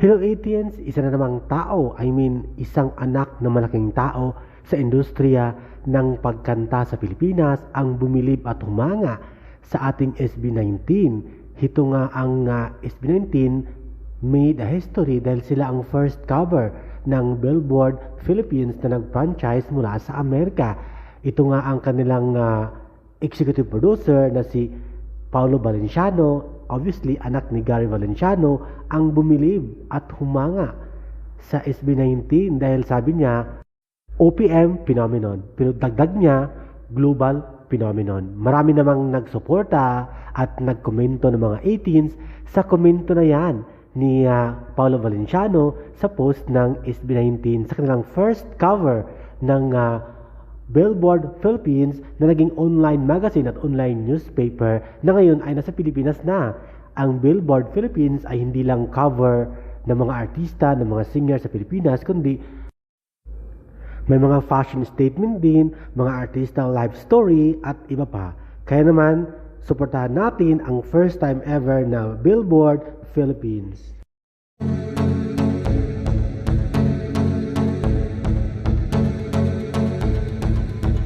Hello Atians, isa na namang tao, I mean isang anak na malaking tao sa industriya ng pagkanta sa Pilipinas ang bumilib at humanga sa ating SB19. Ito nga ang ah, SB19 made a history dahil sila ang first cover ng Billboard Philippines na nag-franchise mula sa Amerika. Ito nga ang kanilang ah, executive producer na si Paulo Valenciano, obviously anak ni Gary Valenciano, ang bumilib at humanga sa SB19 dahil sabi niya, OPM phenomenon. Pero dagdag niya, global phenomenon. Marami namang nagsuporta at nagkomento ng mga 18s sa komento na yan ni ah, Paulo Valenciano sa post ng SB19 sa kanilang first cover ng ah, Billboard Philippines na naging online magazine at online newspaper na ngayon ay nasa Pilipinas na. Ang Billboard Philippines ay hindi lang cover ng mga artista, ng mga singer sa Pilipinas, kundi may mga fashion statement din, mga artista life story at iba pa. Kaya naman, suportahan natin ang first time ever na Billboard Philippines.